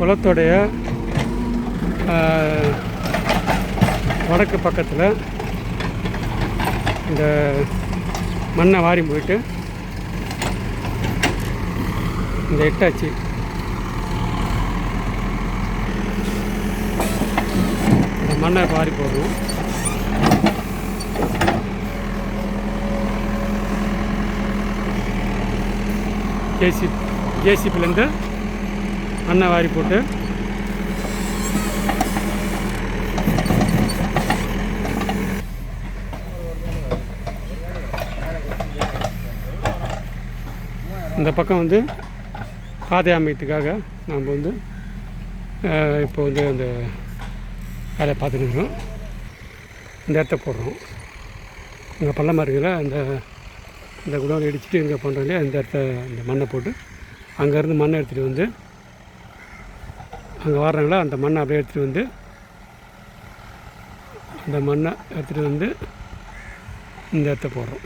குளத்தோடைய வடக்கு பக்கத்தில் இந்த மண்ணை வாரி போயிட்டு இந்த எட்டாச்சி. இந்த மண்ணை வாரி போடுவோம். ஜேசி ஜேசிபிலேருந்து மண்ணை வாரி போட்டு. இந்த பக்கம் வந்து பாதை அமைத்துக்காக நாம் வந்து இப்போ வந்து அந்த வேலையை பார்த்துட்டு இருக்கிறோம். இந்த இடத்த போடுறோம். இங்கே பள்ளமாக இருக்குல்ல அந்த இந்த குடோன் இடிச்சிட்டு இங்கே பண்ணுறோம் இல்லையா இந்த இடத்த இந்த மண்ணை போட்டு அங்கேருந்து மண்ணை எடுத்துகிட்டு வந்து அங்கே வர்றாங்களோ அந்த மண்ணை அப்படியே எடுத்துகிட்டு வந்து அந்த மண்ணை எடுத்துகிட்டு வந்து இந்த இடத்த போடுறோம்.